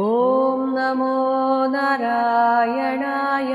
ॐ नमो नारायणाय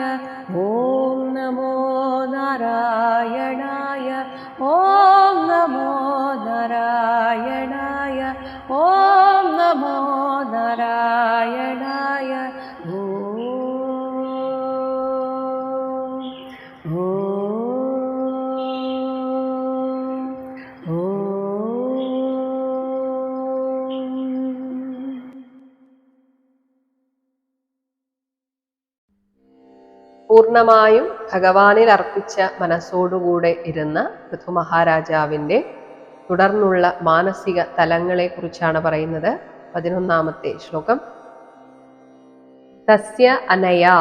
പൂർണമായും ഭഗവാനിൽ അർപ്പിച്ച മനസ്സോടുകൂടെ ഇരുന്ന പൃഥുമഹാരാജാവിന്റെ തുടർന്നുള്ള മാനസിക തലങ്ങളെക്കുറിച്ചാണ് പറയുന്നത്. പതിനൊന്നാമത്തെ ശ്ലോകം. തസ്യ അനയാ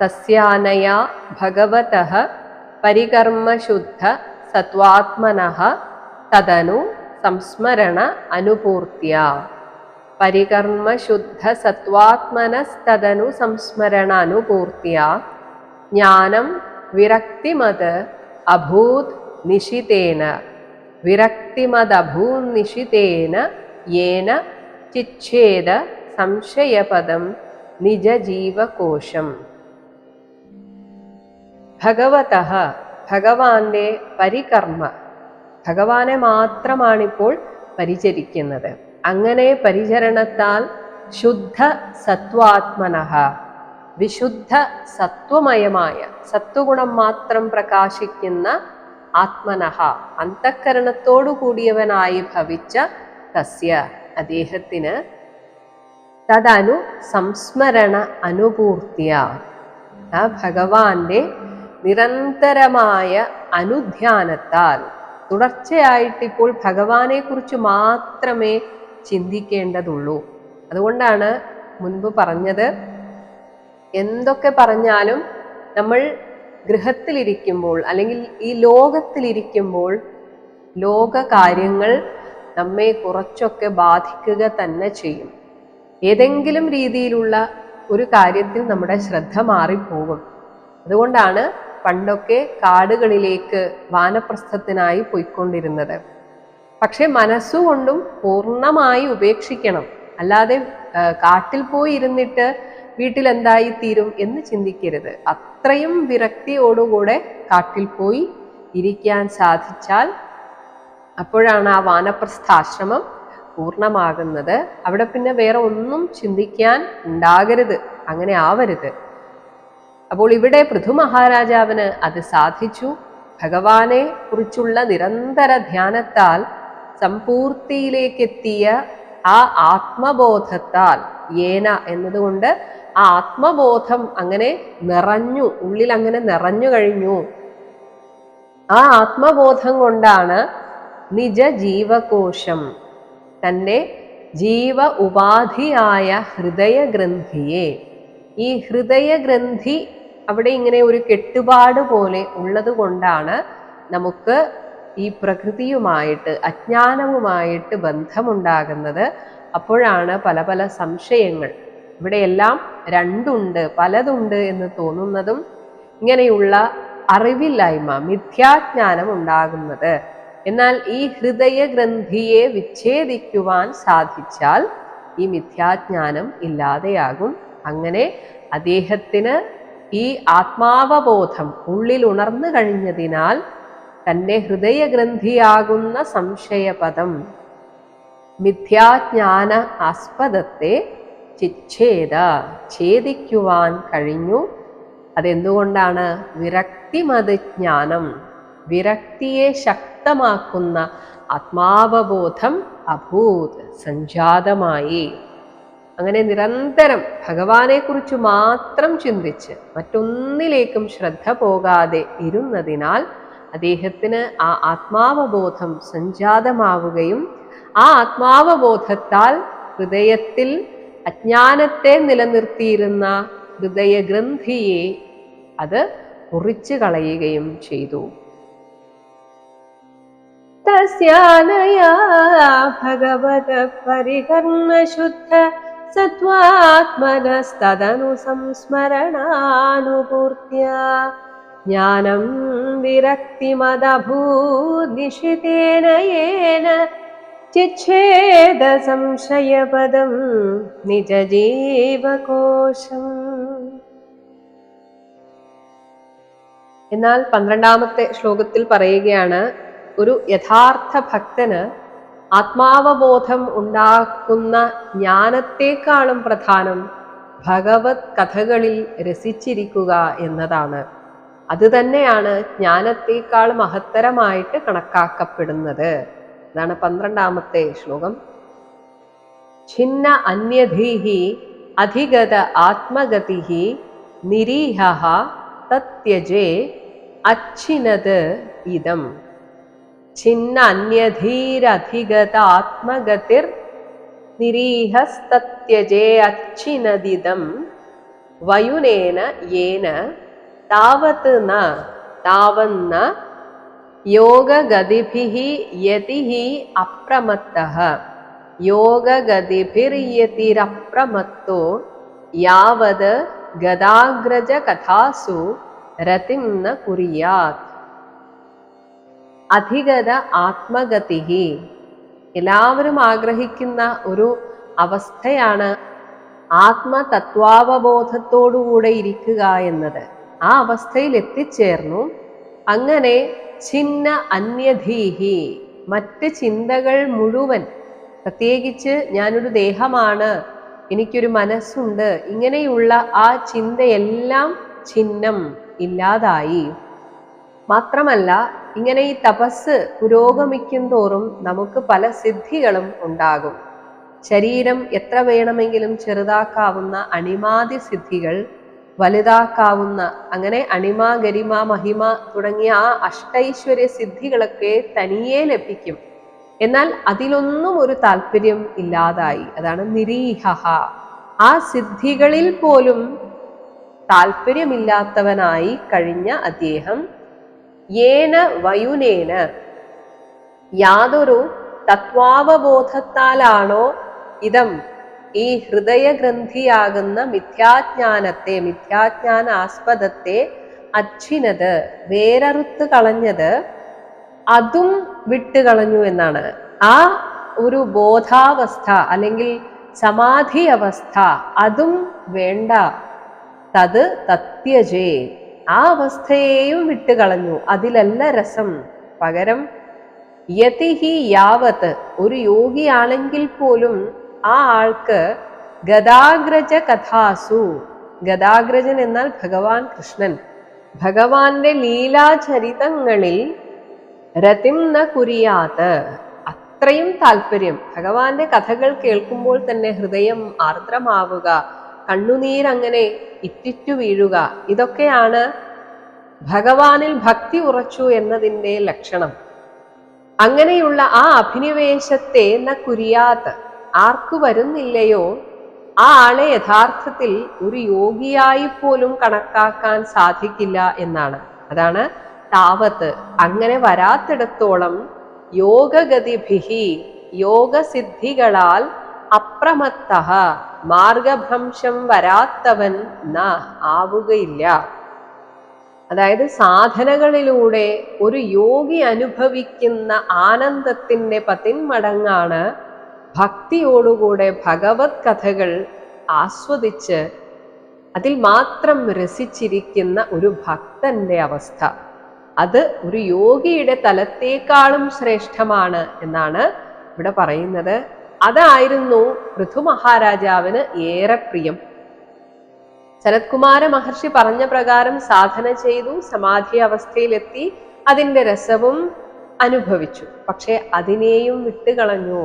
തസ്യാനയാ ഭഗവത പരികർമ്മശുദ്ധ സത്വാത്മന തദനു സംസ്മരണ അനുപൂർത്തിയ. പരികർമ്മശുദ്ധ സത്വാത്മനസ്തദനു സംസ്മരണ അനുപൂർത്യ ജ്ഞാനം വിരക്തിമത് അഭൂത് നിശിതേന വിരക്തിമദഭൂന്നിശിതേന യേന ചിച്ഛേദ സംശയപദം നിജജീവകോശം. ഭഗവത ഭഗവാന്റെ പരികർമ്മ. ഭഗവാനെ മാത്രമാണിപ്പോൾ പരിചരിക്കുന്നത്. അങ്ങനെ പരിചരണത്താൽ ശുദ്ധ സത്വാത്മനഃ. വിശുദ്ധ സത്വമയമായ സത്വഗുണം മാത്രം പ്രകാശിക്കുന്ന ആത്മനഹ അന്തഃകരണത്തോടു കൂടിയവനായി ഭവിച്ച തസ്യ. അദ്ദേഹത്തിന് തദനു സംസ്മരണ അനുപൂർത്തിയ. ആ ഭഗവാന്റെ നിരന്തരമായ അനുധ്യാനത്താൽ തുടർച്ചയായിട്ട് ഇപ്പോൾ ഭഗവാനെ കുറിച്ച് മാത്രമേ ചിന്തിക്കേണ്ടതുള്ളൂ. അതുകൊണ്ടാണ് മുൻപ് പറഞ്ഞത് എന്തൊക്കെ പറഞ്ഞാലും നമ്മൾ ഗൃഹത്തിലിരിക്കുമ്പോൾ അല്ലെങ്കിൽ ഈ ലോകത്തിലിരിക്കുമ്പോൾ ലോക കാര്യങ്ങൾ നമ്മെ കുറച്ചൊക്കെ ബാധിക്കുക തന്നെ ചെയ്യും. ഏതെങ്കിലും രീതിയിലുള്ള ഒരു കാര്യത്തിൽ നമ്മുടെ ശ്രദ്ധ മാറിപ്പോകും. അതുകൊണ്ടാണ് പണ്ടൊക്കെ കാടുകളിലേക്ക് വാനപ്രസ്ഥത്തിനായി പോയിക്കൊണ്ടിരുന്നത്. പക്ഷെ മനസ്സുകൊണ്ടും പൂർണമായി ഉപേക്ഷിക്കണം. അല്ലാതെ കാട്ടിൽ പോയി ഇരുന്നിട്ട് വീട്ടിൽ എന്തായി തീരും എന്ന് ചിന്തിക്കരുത്. അത്രയും വിരക്തിയോടുകൂടെ കാട്ടിൽ പോയി ഇരിക്കാൻ സാധിച്ചാൽ അപ്പോഴാണ് ആ വാനപ്രസ്ഥാശ്രമം പൂർണമാകുന്നത്. അവിടെ പിന്നെ വേറെ ഒന്നും ചിന്തിക്കാൻ ഉണ്ടാകരുത്. അങ്ങനെ ആവരുത്. അപ്പോൾ ഇവിടെ പൃഥു മഹാരാജാവിന് അത് സാധിച്ചു. ഭഗവാനെ കുറിച്ചുള്ള നിരന്തര ധ്യാനത്താൽ സമ്പൂർത്തിയിലേക്കെത്തിയ ആ ആത്മബോധത്താൽ ഏന എന്നതുകൊണ്ട് ആ ആത്മബോധം അങ്ങനെ നിറഞ്ഞു ഉള്ളിൽ അങ്ങനെ നിറഞ്ഞു കഴിഞ്ഞു. ആ ആത്മബോധം കൊണ്ടാണ് നിജ ജീവകോശം തന്റെ ജീവ ഉപാധിയായ ഹൃദയഗ്രന്ഥിയെ. ഈ ഹൃദയഗ്രന്ഥി അവിടെ ഇങ്ങനെ ഒരു കെട്ടുപാട് പോലെ ഉള്ളത് കൊണ്ടാണ് നമുക്ക് ഈ പ്രകൃതിയുമായിട്ട് അജ്ഞാനവുമായിട്ട് ബന്ധമുണ്ടാകുന്നത്. അപ്പോഴാണ് പല പല സംശയങ്ങൾ. ഇവിടെയെല്ലാം രണ്ടുണ്ട് പലതുണ്ട് എന്ന് തോന്നുന്നതും ഇങ്ങനെയുള്ള അറിവില്ലായ്മ മിഥ്യാജ്ഞാനം ഉണ്ടാകുന്നത്. എന്നാൽ ഈ ഹൃദയഗ്രന്ഥിയെ വിച്ഛേദിക്കുവാൻ സാധിച്ചാൽ ഈ മിഥ്യാജ്ഞാനം ഇല്ലാതെയാകും. അങ്ങനെ അദ്ദേഹത്തിന് ഈ ആത്മാവബോധം ഉള്ളിൽ ഉണർന്നു കഴിഞ്ഞതിനാൽ തന്റെ ഹൃദയഗ്രന്ഥിയാകുന്ന സംശയപദം മിഥ്യാജ്ഞാന ആസ്പദത്തെ ചിച്ഛേദ ഛേദിക്കുവാൻ കഴിഞ്ഞു. അതെന്തുകൊണ്ടാണ്? വിരക്തിമത് ജ്ഞാനം വിരക്തിയെ ശക്തമാക്കുന്ന ആത്മാവബോധം അഭൂത് സംജാതമായി. അങ്ങനെ നിരന്തരം ഭഗവാനെക്കുറിച്ച് മാത്രം ചിന്തിച്ച് മറ്റൊന്നിലേക്കും ശ്രദ്ധ പോകാതെ ഇരുന്നതിനാൽ അദ്ദേഹത്തിന് ആ ആത്മാവബോധം സംജാതമാവുകയും ആ ആത്മാവബോധത്താൽ ഹൃദയത്തിൽ അജ്ഞാനത്തെ നിലനിർത്തിയിരുന്ന ഹൃദയഗ്രന്ഥിയെ അത് മുറിച്ചു കളയുകയും ചെയ്തു. തസ്യാനയാ ഭഗവത പരികർമ്മശുദ്ധ സത്വാത്മനസ്തദനു സംസ്മരണാനുപൂർത്തിയ ജ്ഞാനം വിരക്തിമദഭൂദിഷിതേന യേന ചിച്ഛേദ സംശയപദം നിജജീവകോശം എന്നാൽ പന്ത്രണ്ടാമത്തെ ശ്ലോകത്തിൽ പറയുകയാണ് ഒരു യഥാർത്ഥ ഭക്തന് ആത്മാവബോധം ഉണ്ടാക്കുന്ന ജ്ഞാനത്തെക്കാളും പ്രധാനം ഭഗവത് കഥകളിൽ രസിച്ചിരിക്കുക എന്നതാണ്. അത് തന്നെയാണ് ജ്ഞാനത്തെക്കാൾ മഹത്തരമായിട്ട് കണക്കാക്കപ്പെടുന്നത്. അതാണ് പന്ത്രണ്ടാമത്തെ ശ്ലോകം. ഛിന്ന അന്യധീഹി അധിഗത ആത്മഗതി നിരീഹ തത്യജേ അച്ഛിനത് ഇതം. ഛിന്ന അന്യധീരധിഗത ആത്മഗതിർ നിരീഹസ്തത്യജേ അച്ഛിനദിദം വയുനേന യേന താവത്ത് ന താവന്ന യോഗഗതിഭിः യതിः അപ്രമത്തः. യോഗഗതിഭിർയതിരപ്രമത്തോ യാവത് ഗതാഗ്രജകഥാസു രതിം ന കുര്യാത് അധികത ആത്മഗതിഹി എല്ലാവരും ആഗ്രഹിക്കുന്ന ഒരു അവസ്ഥയാണ് ആത്മതത്വാവബോധത്തോടുകൂടെ ഇരിക്കുക എന്നത്. ആ അവസ്ഥയിൽ എത്തിച്ചേർന്നു. അങ്ങനെ ഛിന്ന അന്യധീഹി. മറ്റ് ചിന്തകൾ മുഴുവൻ. പ്രത്യേകിച്ച് ഞാനൊരു ദേഹമാണ്. എനിക്കൊരു മനസ്സുണ്ട്. ഇങ്ങനെയുള്ള ആ ചിന്തയെല്ലാം ഛിന്നം ഇല്ലാതായി. മാത്രമല്ല ഇങ്ങനെ ഈ തപസ് പുരോഗമിക്കും തോറും നമുക്ക് പല സിദ്ധികളും ഉണ്ടാകും. ശരീരം എത്ര വേണമെങ്കിലും ചെറുതാക്കാവുന്ന അണിമാതി സിദ്ധികൾ വലുതാക്കാവുന്ന അങ്ങനെ അണിമ ഗരിമ മഹിമ തുടങ്ങിയ ആ അഷ്ടൈശ്വര്യ സിദ്ധികളൊക്കെ തനിയേ ലഭിക്കും. എന്നാൽ അതിലൊന്നും ഒരു താല്പര്യം ഇല്ലാതായി. അതാണ് നിരീഹ ആ സിദ്ധികളിൽ പോലും താല്പര്യമില്ലാത്തവനായി കഴിഞ്ഞ അദ്ദേഹം. ഏന വയുനേന. യാതൊരു തത്വാവബോധത്താലാണോ ഇതം ഈ ഹൃദയഗ്രന്ഥിയാകുന്ന മിഥ്യാജ്ഞാനത്തെ മിഥ്യാജ്ഞാന ആസ്പദത്തെ അച്ഛിനത് വേരറുത്ത് കളഞ്ഞത് അതും വിട്ടുകളഞ്ഞു എന്നാണ്. ആ ഒരു ബോധാവസ്ഥ അല്ലെങ്കിൽ സമാധി അവസ്ഥ അതും വേണ്ട. തത് തത്യജേ. ആ അവസ്ഥയെയും വിട്ടുകളഞ്ഞു അതിലല്ല രസം. പകരം യതിഹി യാവത്ത് ഒരു യോഗിയാണെങ്കിൽ പോലും ആ ആൾക്ക് ഗതാഗ്രജ കഥാസു ഗതാഗ്രജൻ എന്നാൽ ഭഗവാൻ കൃഷ്ണൻ. ഭഗവാന്റെ ലീലാചരിതങ്ങളിൽ രതിം ന കുരിയാത്ത് അത്രയും താല്പര്യം. ഭഗവാന്റെ കഥകൾ കേൾക്കുമ്പോൾ തന്നെ ഹൃദയം ആർദ്രമാവുക കണ്ണുനീരങ്ങനെ ഇറ്റിറ്റു വീഴുക. ഇതൊക്കെയാണ് ഭഗവാനിൽ ഭക്തി ഉറച്ചു എന്നതിന്റെ ലക്ഷണം. അങ്ങനെയുള്ള ആ അഭിനിവേശത്തെ ന കുരിയാത്ത് ആർക്കു വരുന്നില്ലയോ? ആ ആളെ യഥാർത്ഥത്തിൽ ഒരു യോഗിയായി പോലും കണക്കാക്കാൻ സാധിക്കില്ല എന്നാണ്. അതാണ് താവത്ത്. അങ്ങനെ വരാത്തിടത്തോളം യോഗഗതിഭിഹി യോഗസിദ്ധികളാൽ അപ്രമത്ത മാർഗഭ്രംശം വരാത്തവൻ ന ആവുകയില്ല. അതായത് സാധനകളിലൂടെ ഒരു യോഗി അനുഭവിക്കുന്ന ആനന്ദത്തിന്റെ പതിന്മടങ്ങാണ് ഭക്തിയോടുകൂടെ ഭഗവത് കഥകൾ ആസ്വദിച്ച് അതിൽ മാത്രം രസിച്ചിരിക്കുന്ന ഒരു ഭക്തന്റെ അവസ്ഥ. അത് ഒരു യോഗിയുടെ തലത്തേക്കാളും ശ്രേഷ്ഠമാണ് എന്നാണ് ഇവിടെ പറയുന്നത്. അതായിരുന്നു പൃഥു മഹാരാജാവിന് ഏറെ പ്രിയം. ശരത്കുമാര മഹർഷി പറഞ്ഞ പ്രകാരം സാധന ചെയ്തു സമാധി അവസ്ഥയിലെത്തി അതിന്റെ രസവും അനുഭവിച്ചു. പക്ഷെ അതിനെയും വിട്ടുകളഞ്ഞു.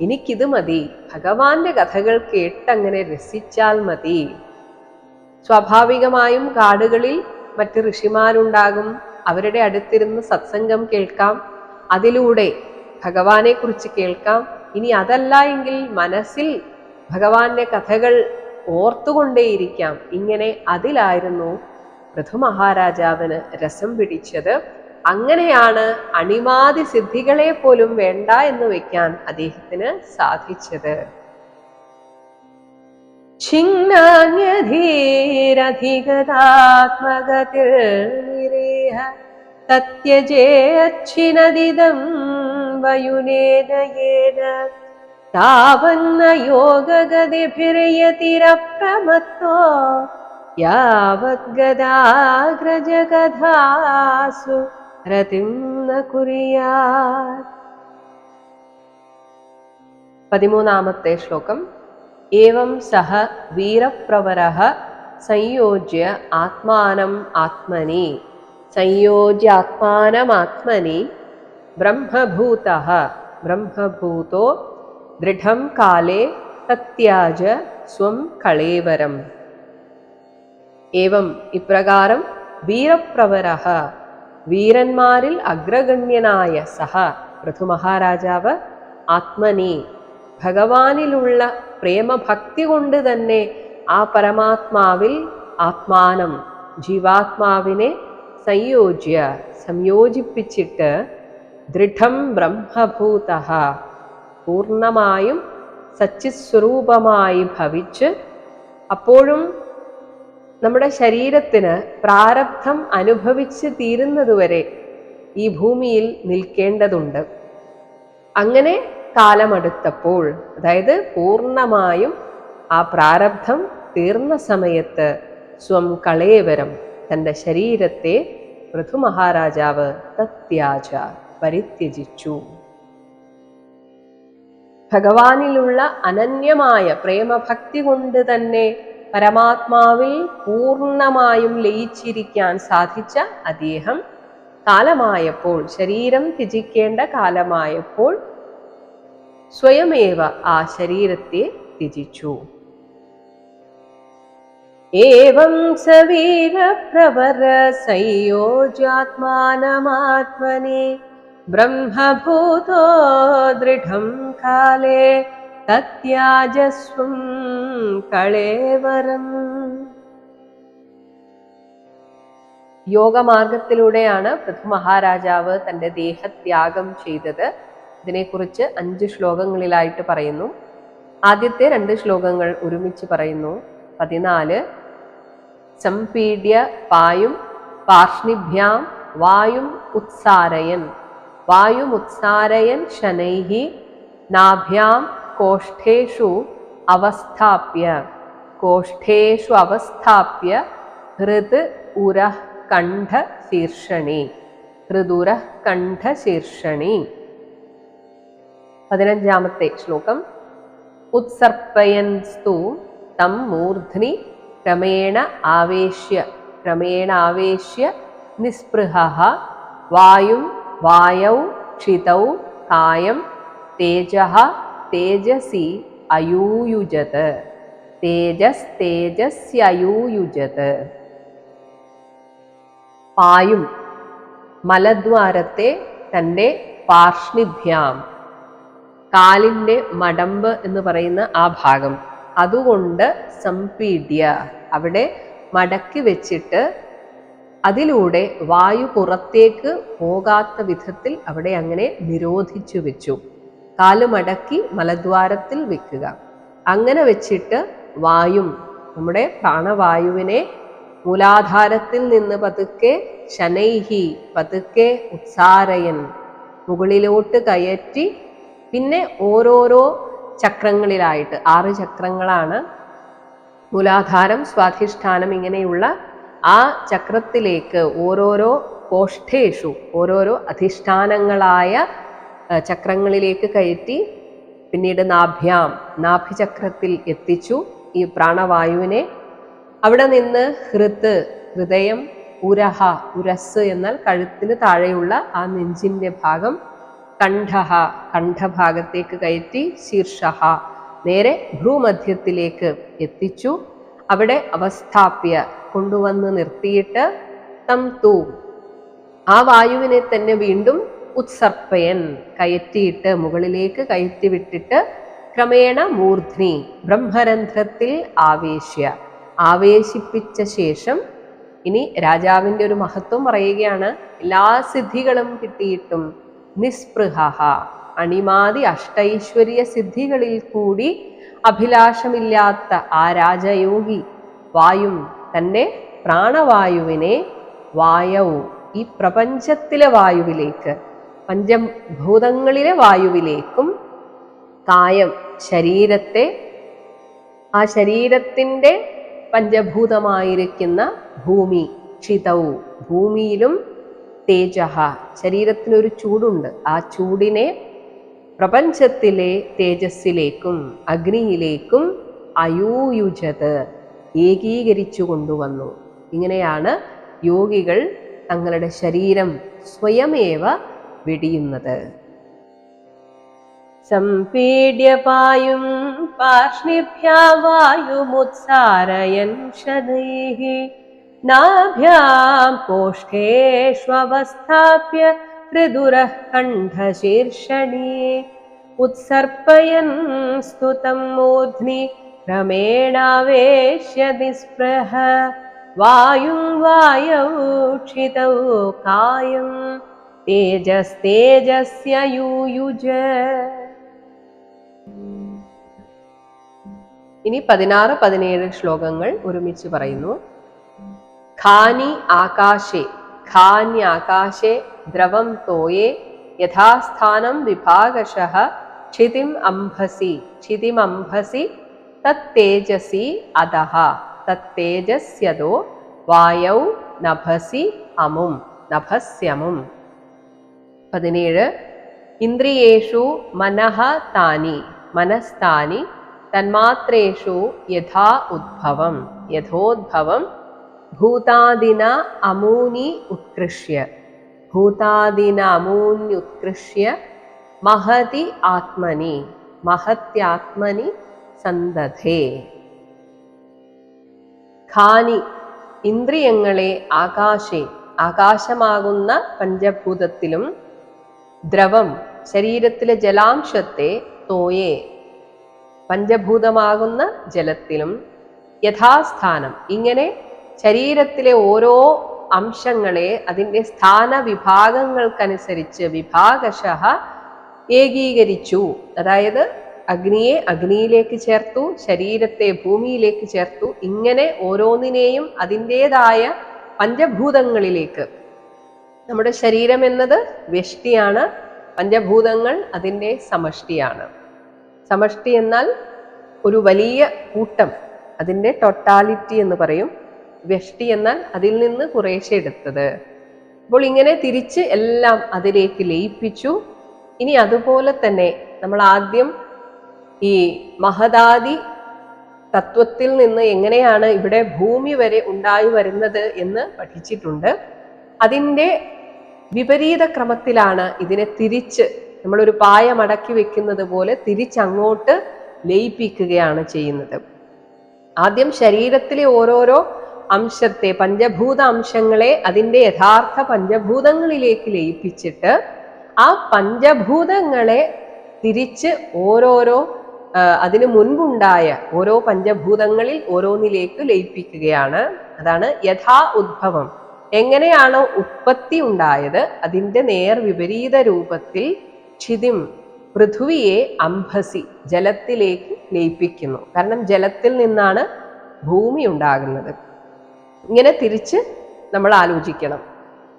എനിക്കിത് മതി. ഭഗവാന്റെ കഥകൾ കേട്ടങ്ങനെ രസിച്ചാൽ മതി. സ്വാഭാവികമായും കാടുകളിൽ മറ്റ് ഋഷിമാരുണ്ടാകും. അവരുടെ അടുത്തിരുന്ന് സത്സംഗം കേൾക്കാം. അതിലൂടെ ഭഗവാനെ കുറിച്ച് കേൾക്കാം. ഇനി അതല്ല എങ്കിൽ മനസ്സിൽ ഭഗവാന്റെ കഥകൾ ഓർത്തുകൊണ്ടേയിരിക്കാം. ഇങ്ങനെ അതിലായിരുന്നു പൃഥു മഹാരാജാവിന് രസം പിടിച്ചത്. അങ്ങനെയാണ് അണിമാതി സിദ്ധികളെ പോലും വേണ്ട എന്ന് വെക്കാൻ അദ്ദേഹത്തിന് സാധിച്ചത്. ഛിന്നാന്യധീരധിഗതാത്മഗതിർനിരേഹ തത്യജേ അച്ഛിനദിദം വയുനേന യേന താവന്ന യോഗഗതിഭിരയതിരപ്രമത്തോ യാവദ്ഗദാഗ്രജകഥാസു രതിം ന കുറിയാ പതിമൂന്നാമത്തെ ശ്ലോകം. ഏവം സഹ വീരപ്രവര സംയോജ്യ ആത്മാനം ആത്മനി. സംയോജ്യ ആത്മാനമാത്മനി ബ്രഹ്മഭൂത ബ്രഹ്മഭൂതോ ദൃഢം കാലേ തത്യാജ സ്വം കളേവരം. ഏവം ഇപ്രകാരം വീരപ്രവരഃ വീരന്മാരിൽ അഗ്രഗണ്യനായ സഹ പൃഥുമഹാരാജാവ് ആത്മനി. ഭഗവാനിലുള്ള പ്രേമഭക്തി കൊണ്ട് തന്നെ ആ പരമാത്മാവിൽ ആത്മാനം ജീവാത്മാവിനെ സംയോജ്യ സംയോജിപ്പിച്ചിട്ട് ദൃഢം ബ്രഹ്മഭൂത പൂർണമായും സച്ചിസ്വരൂപമായി ഭവിച്ച് അപ്പോഴും നമ്മുടെ ശരീരത്തിന് പ്രാരബ്ധം അനുഭവിച്ച് തീരുന്നതുവരെ ഈ ഭൂമിയിൽ നിൽക്കേണ്ടതുണ്ട്. അങ്ങനെ കാലമടുത്തപ്പോൾ അതായത് പൂർണമായും ആ പ്രാരബ്ധം തീർന്ന സമയത്ത് സ്വം കളേവരം തന്റെ ശരീരത്തെ പൃഥു മഹാരാജാവ് തത്യാജ പരിത്യജിച്ചു. ഭഗവാനിലുള്ള അനന്യമായ പ്രേമഭക്തി കൊണ്ട് തന്നെ പരമാത്മാവിൽ പൂർണമായും ലയിച്ചിരിക്കാൻ സാധിച്ച അദ്ദേഹം കാലമായപ്പോൾ ശരീരം ത്യജിക്കേണ്ട കാലമായപ്പോൾ സ്വയമേവ ആ ശരീരത്തെ ത്യജിച്ചു. ഏവം സവീരപ്രവര സംയോജാത്മാനമാത്മനെ ബ്രഹ്മഭൂതോ ദൃഢം കാലേ തത്യാജസ്വം കളേവരം. യോഗമാർഗത്തിലൂടെയാണ് പൃഥു മഹാരാജാവ് തന്റെ ദേഹത്യാഗം ചെയ്തത്. ഇതിനെക്കുറിച്ച് അഞ്ച് ശ്ലോകങ്ങളിലായിട്ട് പറയുന്നു. ആദ്യത്തെ രണ്ട് ശ്ലോകങ്ങൾ ഒരുമിച്ച് പറയുന്നു. പതിനാല് സംപീഡ്യ പായും പാർഷ്ണിഭ്യാം വായും ഉത്സാരയൻ. വായുമുത്സാരയൻ ശനൈഹി നാഭ്യാം കോഷ്ഠേഷു അവസ്ഥാപ്യ. കോഷ്ഠേഷു അവസ്ഥാപ്യ ഹൃത് ഉരഃ കണ്ഠ ശീർഷണി. ഹൃദുരഃ കണ്ഠ ശീർഷണി. പതിനഞ്ചാമത്തെ ശ്ലോകം. ഉത്സർപ്പയൻസ്തു തം മൂർധ്നി ക്രമേണ ആവേശ്യ. ക്രമേണ ആവേശ്യ നിസ്പൃഹ. വായും വായൗ ക്ഷിതൗ കായം തേജ തേജസി അയൂയുജത്. തേജസ് തേജസ്യയൂയുജത്. പായും മലദ്വാരത്തെ തന്റെ പാർഷ്ണിഭ്യാം. കാലിന്റെ മടമ്പ് എന്ന് പറയുന്ന ആ ഭാഗം. അതുകൊണ്ട് സംപീഡ്യ. അവിടെ മടക്കി വെച്ചിട്ട് അതിലൂടെ വായു പുറത്തേക്ക് പോകാത്ത വിധത്തിൽ അവിടെ അങ്ങനെ നിരോധിച്ചു വെച്ചു. കാൽ മടക്കി മലദ്വാരത്തിൽ വെക്കുക. അങ്ങനെ വെച്ചിട്ട് വായും നമ്മുടെ പ്രാണവായുവിനെ മൂലാധാരത്തിൽ നിന്ന് പതുക്കെ ശനൈഹി പതുക്കെ ഉത്സാരയൻ മുകളിലോട്ട് കയറ്റി പിന്നെ ഓരോരോ ചക്രങ്ങളിലായിട്ട് ആറ് ചക്രങ്ങളാണ് മൂലാധാരം സ്വാധിഷ്ഠാനം ഇങ്ങനെയുള്ള ആ ചക്രത്തിലേക്ക് ഓരോരോ കോഷ്ഠേഷു ഓരോരോ അധിഷ്ഠാനങ്ങളായ ചക്രങ്ങളിലേക്ക് കയറ്റി പിന്നീട് നാഭ്യാം നാഭിചക്രത്തിൽ എത്തിച്ചു ഈ പ്രാണവായുവിനെ. അവിടെ നിന്ന് ഹൃത്ത് ഹൃദയം ഉരഹ ഉരസ് എന്നാൽ കഴുത്തിന് താഴെയുള്ള ആ നെഞ്ചിന്റെ ഭാഗം കണ്ഠഹ കണ്ഠഭാഗത്തേക്ക് കയറ്റി ശീർഷഹ നേരെ ഭ്രൂമധ്യത്തിലേക്ക് എത്തിച്ചു. അവിടെ അവസ്ഥാപ്യ കൊണ്ടുവന്ന് നിർത്തിയിട്ട് തം തൂ. ആ വായുവിനെ തന്നെ വീണ്ടും ഉത്സർപ്പയൻ കയറ്റിയിട്ട് മുകളിലേക്ക് കയറ്റി വിട്ടിട്ട് ക്രമേണ മൂർധ്നി ബ്രഹ്മരന്ധ്രത്തിൽ ആവേശ്യ. ആവേശിപ്പിച്ച ശേഷം ഇനി രാജാവിന്റെ ഒരു മഹത്വം പറയുകയാണ്. എല്ലാ സിദ്ധികളും കിട്ടിയിട്ടും നിസ്പൃഹ അണിമാതി അഷ്ടൈശ്വര്യ സിദ്ധികളിൽ കൂടി അഭിലാഷമില്ലാത്ത ആ രാജയോഗി വായും തന്റെ പ്രാണവായുവിനെ വായവും ഈ പ്രപഞ്ചത്തിലെ വായുവിലേക്ക് പഞ്ചഭൂതങ്ങളിലെ വായുവിലേക്കും കായം ശരീരത്തെ ആ ശരീരത്തിന്റെ പഞ്ചഭൂതമായിരിക്കുന്ന ഭൂമി ക്ഷിതവും ഭൂമിയിലും തേജഹ ശരീരത്തിനൊരു ചൂടുണ്ട്. ആ ചൂടിനെ പ്രപഞ്ചത്തിലെ തേജസ്സിലേക്കും അഗ്നിയിലേക്കും അയൂയുജത് ഏകീകരിച്ചു കൊണ്ടുവന്നു ഇങ്ങനെയാണ് യോഗികൾ തങ്ങളുടെ ശരീരം സ്വയമേവ വെടിയുന്നത് सम्पीड्यपायुं पार्ष्णिभ्या वायुमुत्सारयन् शनैः नाभ्यां कोष्ठेष्वस्थाप्य हृदुरः कण्ठशीर्षणि उत्सर्पयन् स्तुतं मूर्ध्नि क्रमेणावेश्य निःस्पृह वायुं वायौ क्षितौ कायं तेजस्तेजस्य यूयुज ഇനി പതിനാറ് പതിനേഴ് ശ്ലോകങ്ങൾ ഒരുമിച്ച് പറയുന്നു ഖാനി ആകാശേ ഖാന്യാകാശേ ദ്രവം തോയേ യഥാസ്ഥാനം വിഭാഗശഃ ക്ഷിതിം അംഭസി ക്ഷിതിമംഭസി തത്തേജസി അധഃ തത്തേജസ്യതോ വായൗ നഭസി അമും നഭസ്യമും പതിനേഴ്. ഇന്ദ്രിയേഷു മനഃ താനി മനസ്താനി തന്മാത്രേഷു യഥാ ഉദ്ഭവം യഥോദ്ഭവം ഭൂതാദിന അമൂനി ഉത്കൃഷ്യ ഭൂതാദിന അമൂന്യുത്കൃഷ്യ മഹതി ആത്മനി മഹത്യാത്മനി സന്തധേ. ഖാനി ഇന്ദ്രിയങ്ങളെ ആകാശേ ആകാശമാകുന്ന പഞ്ചഭൂതത്തിലും ദ്രവം ശരീരത്തിലെ ജലാംശത്തെ തോയെ. പഞ്ചഭൂതമാകുന്ന ജലത്തിലും യഥാസ്ഥാനം. ഇങ്ങനെ ശരീരത്തിലെ ഓരോ അംശങ്ങളെ അതിന്റെ സ്ഥാന വിഭാഗങ്ങൾക്കനുസരിച്ച് വിഭാഗശ ഏകീകരിച്ചു. അതായത് അഗ്നിയെ അഗ്നിയിലേക്ക് ചേർത്തു ശരീരത്തെ ഭൂമിയിലേക്ക് ചേർത്തു. ഇങ്ങനെ ഓരോന്നിനെയും അതിന്റെതായ പഞ്ചഭൂതങ്ങളിലേക്ക് നമ്മുടെ ശരീരം എന്നത് വ്യഷ്ടിയാണ്. പഞ്ചഭൂതങ്ങൾ അതിന്റെ സമഷ്ടിയാണ്. സമഷ്ടി എന്നാൽ ഒരു വലിയ കൂട്ടം അതിന്റെ ടൊട്ടാലിറ്റി എന്ന് പറയും. വ്യഷ്ടി എന്നാൽ അതിൽ നിന്ന് കുറേശ്ശെ എടുത്തത്. അപ്പോൾ ഇങ്ങനെ തിരിച്ച് എല്ലാം അതിലേക്ക് ലയിപ്പിച്ചു. ഇനി അതുപോലെ തന്നെ നമ്മൾ ആദ്യം ഈ മഹദാദി തത്വത്തിൽ നിന്ന് എങ്ങനെയാണ് ഇവിടെ ഭൂമി വരെ ഉണ്ടായി വരുന്നത് എന്ന് പഠിച്ചിട്ടുണ്ട്. അതിന്റെ വിപരീത ക്രമത്തിലാണ് ഇതിനെ തിരിച്ച് നമ്മളൊരു പായ മടക്കി വെക്കുന്നത് പോലെ തിരിച്ചങ്ങോട്ട് ലയിപ്പിക്കുകയാണ് ചെയ്യുന്നത്. ആദ്യം ശരീരത്തിലെ ഓരോരോ അംശത്തെ പഞ്ചഭൂത അംശങ്ങളെ അതിന്റെ യഥാർത്ഥ പഞ്ചഭൂതങ്ങളിലേക്ക് ലയിപ്പിച്ചിട്ട് ആ പഞ്ചഭൂതങ്ങളെ തിരിച്ച് ഓരോരോ അതിന് മുൻപുണ്ടായ ഓരോ പഞ്ചഭൂതങ്ങളിൽ ഓരോന്നിലേക്ക് ലയിപ്പിക്കുകയാണ്. അതാണ് യഥാ ഉദ്ഭവം. എങ്ങനെയാണോ ഉത്പത്തി ഉണ്ടായത് അതിന്റെ നേർ വിപരീത രൂപത്തിൽ ക്ഷിതിം പൃഥ്വിയെ അംഭസി ജലത്തിലേക്ക് ലയിപ്പിക്കുന്നു. കാരണം ജലത്തിൽ നിന്നാണ് ഭൂമി ഉണ്ടാകുന്നത്. ഇങ്ങനെ തിരിച്ച് നമ്മൾ ആലോചിക്കണം.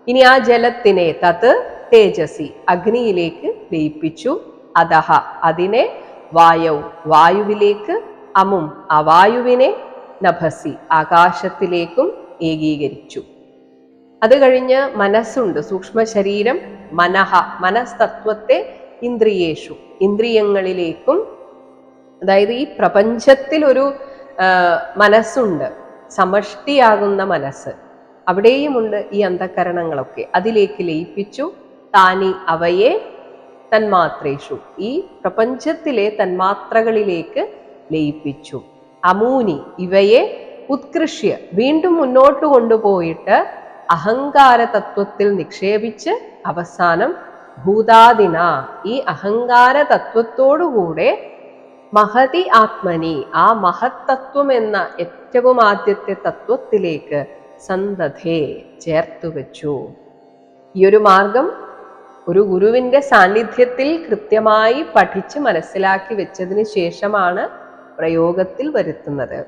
ഇനി ആ ജലത്തിനെ തത് തേജസി അഗ്നിയിലേക്ക് ലയിപ്പിച്ചു. അതഹ അതിനെ വായവ് വായുവിലേക്ക് അമും ആ വായുവിനെ നഭസി ആകാശത്തിലേക്കും ഏകീകരിച്ചു. അത് കഴിഞ്ഞ് മനസ്സുണ്ട് സൂക്ഷ്മ ശരീരം മനഃ മനസ്തത്വത്തെ ഇന്ദ്രിയേഷു. ഇന്ദ്രിയങ്ങളിലേക്കും അതായത് ഈ പ്രപഞ്ചത്തിൽ ഒരു ആ, മനസ്സുണ്ട് സമഷ്ടിയാകുന്ന മനസ്സ്. അവിടെയുമുണ്ട് ഈ അന്ധകരണങ്ങളൊക്കെ. അതിലേക്ക് ലയിപ്പിച്ചു താനി അവയെ തന്മാത്രേഷു. ഈ പ്രപഞ്ചത്തിലെ തന്മാത്രകളിലേക്ക് ലയിപ്പിച്ചു. അമൂനി ഇവയെ ഉത്കൃഷ്യ. വീണ്ടും മുന്നോട്ട് കൊണ്ടുപോയിട്ട് അഹങ്കാര തത്വത്തിൽ നിക്ഷേപിച്ച് അവസാനം ഭൂതാദിന ഈ അഹങ്കാര തത്വത്തോടുകൂടെ മഹതി ആത്മനി ആ മഹത്തത്വം എന്ന ഏറ്റവും ആദ്യത്തെ തത്വത്തിലേക്ക് സന്തതേ ചേർത്തു വെച്ചു. ഈ ഒരു മാർഗം ഒരു ഗുരുവിന്റെ സാന്നിധ്യത്തിൽ കൃത്യമായി പഠിച്ച് മനസ്സിലാക്കി വെച്ചതിന് ശേഷമാണ് പ്രയോഗത്തിൽ വരുത്തുന്നത്.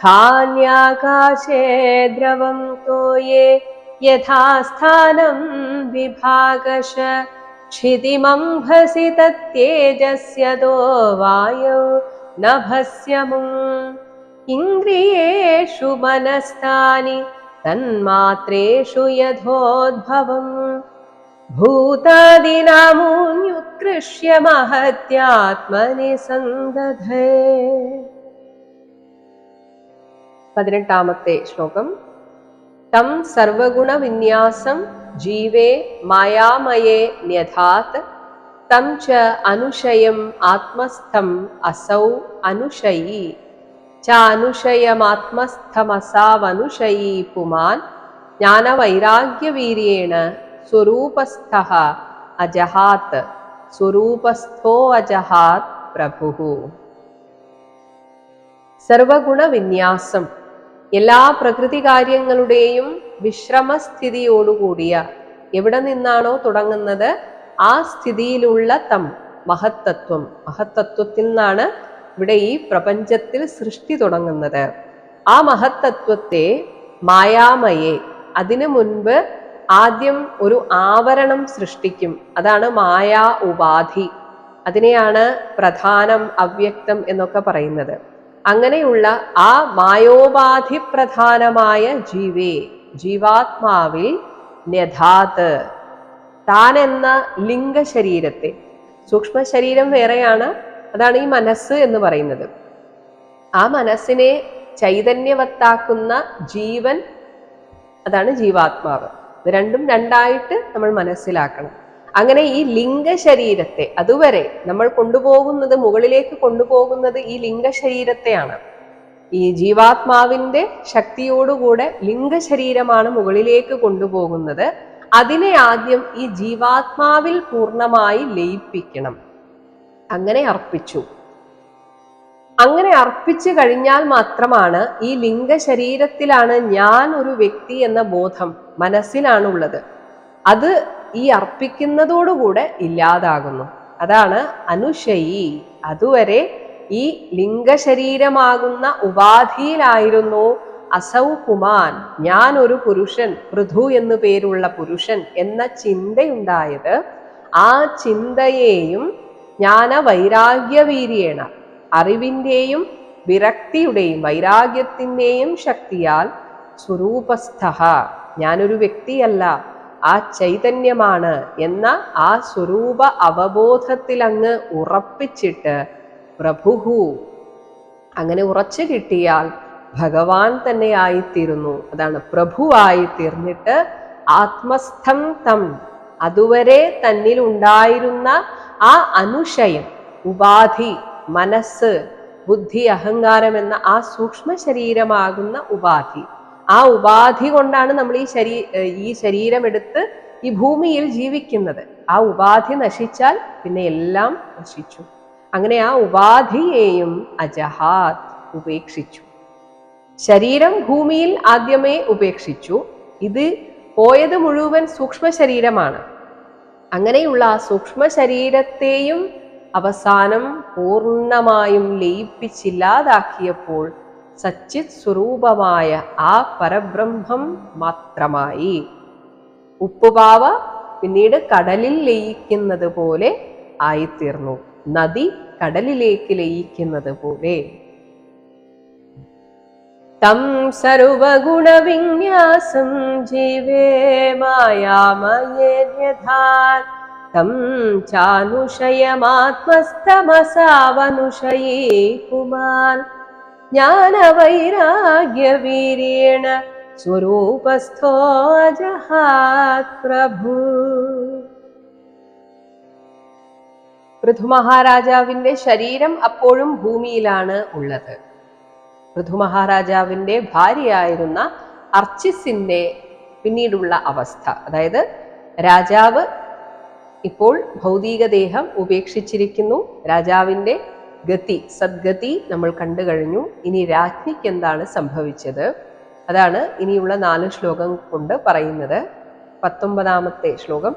खान्याकाशे द्रवम् तोये यथास्थानं विभागश। क्षितिमम्भसि त्येजस्य दो वायौ न भस्यमुन्द्रियेषु मनस्तानि तन्मात्रेषु यथोद्भवम्। भूतादिनामून्युत्कृष्य महत्यात्मनि सन्दधे പതിനെട്ടാമത്തെ ശ്ലോകം. തം സർവഗുണവിന്യാസം ജീവേ മായാമയേ ന്യഥാത്. തം ച അനുശയം ആത്മസ്ഥം അസൗ അനുശയീ. ചാനുശയമാത്മസ്ഥമസാവനുശയീ പുമാൻ. ജ്ഞാനവൈരാഗ്യവീര്യേണ സ്വരൂപസ്ഥ അജഹാത്. സ്വരൂപസ്ഥോ അജഹാത് പ്രഭു. സർവഗുണവിന്യാസം എല്ലാ പ്രകൃതി കാര്യങ്ങളുടെയും വിശ്രമസ്ഥിതിയോടുകൂടിയ എവിടെ നിന്നാണോ തുടങ്ങുന്നത് ആ സ്ഥിതിയിലുള്ള തം മഹത്തത്വം. മഹത്തത്വത്തിൽ നിന്നാണ് ഇവിടെ ഈ പ്രപഞ്ചത്തിൽ സൃഷ്ടി തുടങ്ങുന്നത്. ആ മഹത്തത്വത്തെ മായാമയെ അതിനു മുൻപ് ആദ്യം ഒരു ആവരണം സൃഷ്ടിക്കും. അതാണ് മായാ ഉപാധി. അതിനെയാണ് പ്രധാനം അവ്യക്തം എന്നൊക്കെ പറയുന്നത്. അങ്ങനെയുള്ള ആ മായോപാധി പ്രധാനമായ ജീവേ ജീവാത്മാവിൽ ന്യഥാത്. താൻ എന്ന ലിംഗ ശരീരത്തെ സൂക്ഷ്മ ശരീരം വേറെയാണ്. അതാണ് ഈ മനസ്സ് എന്ന് പറയുന്നത്. ആ മനസ്സിനെ ചൈതന്യവത്താക്കുന്ന ജീവൻ അതാണ് ജീവാത്മാവ്. ഇത് രണ്ടും രണ്ടായിട്ട് നമ്മൾ മനസ്സിലാക്കണം. അങ്ങനെ ഈ ലിംഗ ശരീരത്തെ അതുവരെ നമ്മൾ കൊണ്ടുപോകുന്നത് മുകളിലേക്ക് കൊണ്ടുപോകുന്നത് ഈ ലിംഗ ശരീരത്തെയാണ് ഈ ജീവാത്മാവിന്റെ ശക്തിയോടുകൂടെ ലിംഗ ശരീരമാണ് മുകളിലേക്ക് കൊണ്ടുപോകുന്നത്. അതിനെ ആദ്യം ഈ ജീവാത്മാവിൽ പൂർണമായി ലയിപ്പിക്കണം. അങ്ങനെ അർപ്പിച്ചു. അങ്ങനെ അർപ്പിച്ചു കഴിഞ്ഞാൽ മാത്രമാണ് ഈ ലിംഗ ശരീരത്തിലാണ് ഞാൻ ഒരു വ്യക്തി എന്ന ബോധം മനസ്സിലാണുള്ളത്. അത് ഈ അർപ്പിക്കുന്നതോടുകൂടെ ഇല്ലാതാകുന്നു. അതാണ് അനുശയി. അതുവരെ ഈ ലിംഗശരീരമാകുന്ന ഉപാധിയിലായിരുന്നു അസൗ കുമാൻ. ഞാൻ ഒരു പുരുഷൻ പൃഥു എന്നു പേരുള്ള പുരുഷൻ എന്ന ചിന്തയുണ്ടായത് ആ ചിന്തയെയും ജ്ഞാന വൈരാഗ്യവീര്യേണ അറിവിന്റെയും വിരക്തിയുടെയും വൈരാഗ്യത്തിന്റെയും ശക്തിയാൽ സ്വരൂപസ്ഥ ഞാനൊരു വ്യക്തിയല്ല. ആ ചൈതന്യമാണ് എന്ന ആ സ്വരൂപ അവബോധത്തിൽ അങ്ങ് ഉറപ്പിച്ചിട്ട് പ്രഭുഹു അങ്ങനെ ഉറച്ചു കിട്ടിയാൽ ഭഗവാൻ തന്നെ ആയിത്തീരുന്നു. അതാണ് പ്രഭുവായി തീർന്നിട്ട് ആത്മസ്ഥം തം അതുവരെ തന്നിൽ ഉണ്ടായിരുന്ന ആ അനുശയം ഉപാധി മനസ്സ് ബുദ്ധി അഹങ്കാരം എന്ന ആ സൂക്ഷ്മ ശരീരമാകുന്ന ഉപാധി. ആ ഉപാധി കൊണ്ടാണ് നമ്മൾ ഈ ശരീ ഈ ശരീരമെടുത്ത് ഈ ഭൂമിയിൽ ജീവിക്കുന്നത്. ആ ഉപാധി നശിച്ചാൽ പിന്നെ എല്ലാം നശിച്ചു. അങ്ങനെ ആ ഉപാധിയെയും അജഹാത് ഉപേക്ഷിച്ചു. ശരീരം ഭൂമിയിൽ ആദ്യമേ ഉപേക്ഷിച്ചു. ഇത് പോയത് മുഴുവൻ സൂക്ഷ്മ ശരീരമാണ്. അങ്ങനെയുള്ള ആ സൂക്ഷ്മ ശരീരത്തെയും അവസാനം പൂർണമായും ലയിപ്പിച്ചില്ലാതാക്കിയപ്പോൾ സച്ചിത് സ്വരൂപമായ ആ പരബ്രഹ്മം മാത്രമായി. ഉപ്പുപാവ പിന്നീട് കടലിൽ ലയിക്കുന്നത് പോലെ ആയിത്തീർന്നു. നദി കടലിലേക്ക് ലയിക്കുന്നത് പോലെ. തം സർവഗുണവിന്യാസം ജീവേ മായാമയേധാൻ തം ചാനുഷയമാത്മസ്ഥമസാവനുഷയീ കുമാൻ ജ്ഞാനവൈരാഗ്യവീര്യേണ സ്വരൂപസ്ഥോ ജഹാത് പ്രഭു. പൃഥുമഹാരാജാവിന്റെ ശരീരം അപ്പോഴും ഭൂമിയിലാണ് ഉള്ളത്. പൃഥുമഹാരാജാവിന്റെ ഭാര്യയായിരുന്ന അർച്ചിസിന്റെ പിന്നീടുള്ള അവസ്ഥ. അതായത് രാജാവ് ഇപ്പോൾ ഭൗതികദേഹം ഉപേക്ഷിച്ചിരിക്കുന്നു. രാജാവിന്റെ ഗതി സദ്ഗതി നമ്മൾ കണ്ടു കഴിഞ്ഞു. ഇനി രാജ്ഞിക്ക് എന്താണ് സംഭവിച്ചത്? അതാണ് ഇനിയുള്ള നാല് ശ്ലോകം കൊണ്ട് പറയുന്നത്. പത്തൊമ്പതാമത്തെ ശ്ലോകം.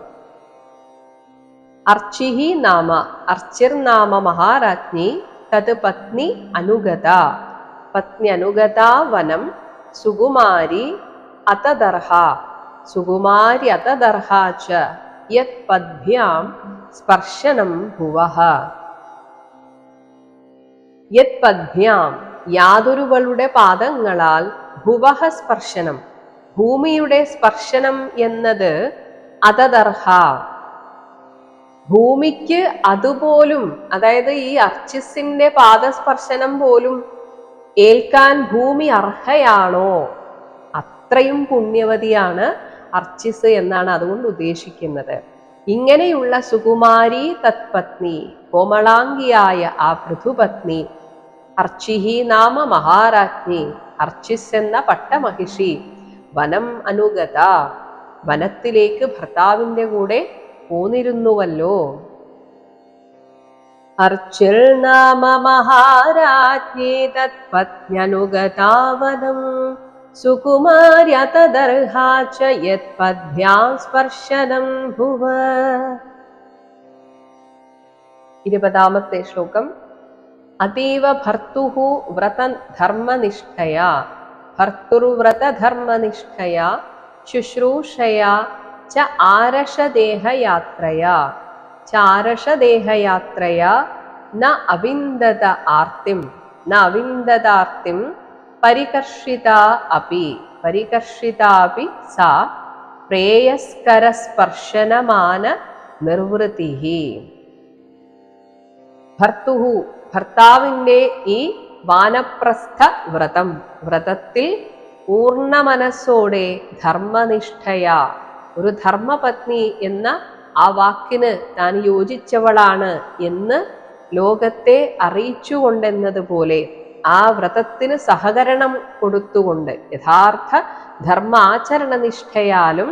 അർച്ചിഹി നാമ അർച്ചിർ നാമ മഹാരാജ്ഞി തത് പത്നി അനുഗത. പത്നി അനുഗത വനം സുകുമാരി അതദർഹ. സുകുമാര്യതദർഹാ ച യത് പദ്ഭ്യാം സ്പർശനം ഭുവഃ യത് പദ്ഭ്യാം യാതൊരുവളുടെ പാദങ്ങളാൽ ഭുവഹ സ്പർശനം. ഭൂമിയുടെ സ്പർശനം എന്നത് അതദർഹ. ഭൂമിക്ക് അതുപോലും അതായത് ഈ അർച്ചിസിന്റെ പാദസ്പർശനം പോലും ഏൽക്കാൻ ഭൂമി അർഹയാണോ? അത്രയും പുണ്യവതിയാണ് അർച്ചിസ് എന്നാണ് അതുകൊണ്ട് ഉദ്ദേശിക്കുന്നത്. ഇങ്ങനെയുള്ള സുകുമാരി തത്പത്നി കോമളാംഗിയായ ആ പൃഥുപത്നി അർച്ചിഹി നാമ മഹാരാജ്ഞി അർച്ചിസ് എന്ന പട്ടമഹിഷി വനം അനുഗത വനത്തിലേക്ക് ഭർത്താവിന്റെ കൂടെ പോന്നിരുന്നുവല്ലോ. അർച്ചിൽ നാമ മഹാരാജ്ഞി തത്പത്ന്യനുഗതാവനം സുകുമാര്യ തദർഹാച്ച യത്പദ്ഭ്യാം സ്പർശനം ഭുവ. ഇരുപതാമത്തെ ശ്ലോകം. അതീവ ഭർത്തുഹു വ്രതധർമ്മനിഷ്ഠയാ ഭർത്തുർവ്രതധർമ്മനിഷ്ഠയാ ശുശ്രൂഷയാ. ച ആരഷദേഹയാത്രയാ. ചാരഷദേഹയാത്രയാ ന അവിന്ദത ആർത്തിം. ന അവിന്ദതാർത്തിം പരികർഷിത അപി. പരികർഷിതാപി സാ പ്രേയസ്കരസ്പർശനമാന നിർവൃത്തിഹി ഭർത്തുഹു ഭർത്താവിന്റെ ഈ വാനപ്രസ്ഥ വ്രതം വ്രതത്തിൽ പൂർണ മനസ്സോടെ ധർമ്മനിഷ്ഠയ. ഒരു ധർമ്മപത്നി എന്ന ആ വാക്കിന് താൻ യോജിച്ചവളാണ് എന്ന് ലോകത്തെ അറിയിച്ചുകൊണ്ടെന്നതുപോലെ ആ വ്രതത്തിന് സഹകരണം കൊടുത്തുകൊണ്ട് യഥാർത്ഥ ധർമാചരണ നിഷ്ഠയാലും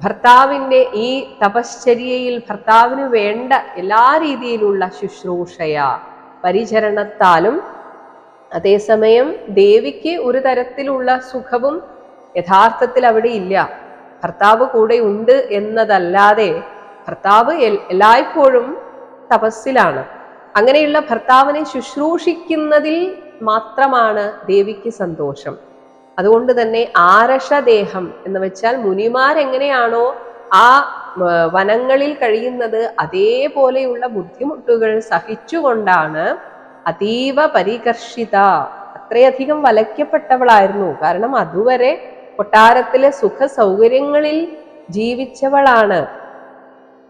ഭർത്താവിന്റെ ഈ തപശ്ചര്യയിൽ ഭർത്താവിന് വേണ്ട എല്ലാ രീതിയിലുള്ള ശുശ്രൂഷയ. പരിചരണത്താലും അതേസമയം ദേവിക്ക് ഒരു തരത്തിലുള്ള സുഖവും യഥാർത്ഥത്തിൽ അവിടെ ഇല്ല. ഭർത്താവ് കൂടെ ഉണ്ട് എന്നതല്ലാതെ ഭർത്താവ് എല്ലായ്പ്പോഴും തപസ്സിലാണ്. അങ്ങനെയുള്ള ഭർത്താവിനെ ശുശ്രൂഷിക്കുന്നതിൽ മാത്രമാണ് ദേവിക്ക് സന്തോഷം. അതുകൊണ്ട് തന്നെ ആരഷദേഹം എന്ന് വെച്ചാൽ മുനിമാരെങ്ങനെയാണോ ആ വനങ്ങളിൽ കഴിയുന്നത് അതേപോലെയുള്ള ബുദ്ധിമുട്ടുകൾ സഹിച്ചുകൊണ്ടാണ് അതീവ പരികർഷിത അത്രയധികം വലയ്ക്കപ്പെട്ടവളായിരുന്നു. കാരണം അതുവരെ കൊട്ടാരത്തിലെ സുഖ സൗകര്യങ്ങളിൽ ജീവിച്ചവളാണ്.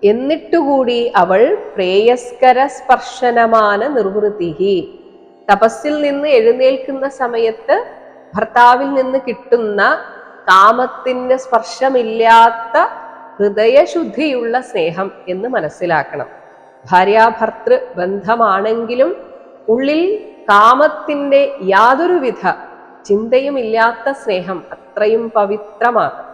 എന്നിട്ടുകൂടി അവൾ പ്രേയസ്കര സ്പർശനമാന നിർവൃത്തിഹി. തപസ്സിൽ നിന്ന് എഴുന്നേൽക്കുന്ന സമയത്ത് ഭർത്താവിൽ നിന്ന് കിട്ടുന്ന കാമത്തിന്റെ സ്പർശമില്ലാത്ത ഹൃദയശുദ്ധിയുള്ള സ്നേഹം എന്ന് മനസ്സിലാക്കണം. ഭാര്യാഭർത്തൃ ബന്ധമാണെങ്കിലും ഉള്ളിൽ കാമത്തിന്റെ യാതൊരുവിധ ചിന്തയുമില്ലാത്ത സ്നേഹം അത്രയും പവിത്രമാണ്.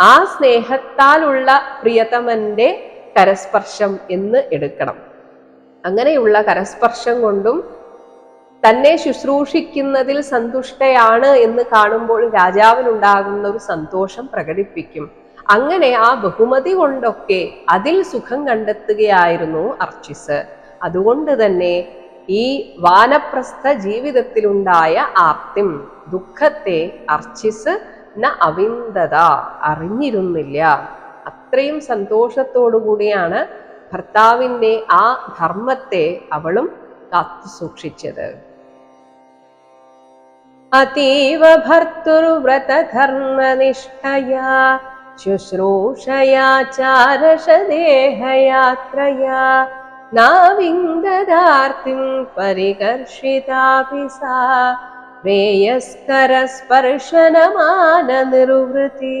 ആ സ്നേഹത്താലുള്ള പ്രിയതമന്റെ കരസ്പർശം എന്ന് എടുക്കണം. അങ്ങനെയുള്ള കരസ്പർശം കൊണ്ടും തന്നെ ശുശ്രൂഷിക്കുന്നതിൽ സന്തുഷ്ടയാണ് എന്ന് കാണുമ്പോൾ രാജാവിനുണ്ടാകുന്ന ഒരു സന്തോഷം പ്രകടിപ്പിക്കും. അങ്ങനെ ആ ബഹുമതി കൊണ്ടൊക്കെ അതിൽ സുഖം കണ്ടെത്തുകയായിരുന്നു അർച്ചിസ്. അതുകൊണ്ട് തന്നെ ഈ വാനപ്രസ്ഥ ജീവിതത്തിലുണ്ടായ ആർത്തിം ദുഃഖത്തെ അർച്ചിസ് ന അവിന്ദത അറിഞ്ഞിരുന്നില്ല. അത്രയും സന്തോഷത്തോടു കൂടിയാണ് ഭർത്താവിന്റെ ആ ധർമ്മത്തെ അവളും കാത്തു സൂക്ഷിച്ചത്. അതീവ ഭർത്തൃവ്രതധർമ്മനിഷ്ഠയാ शुश्रूषया चारश देहयात्रया नाविन्ददार्तिं परिकर्षितापि सा वेयस्करस्पर्शनमाननिर्वृत्ति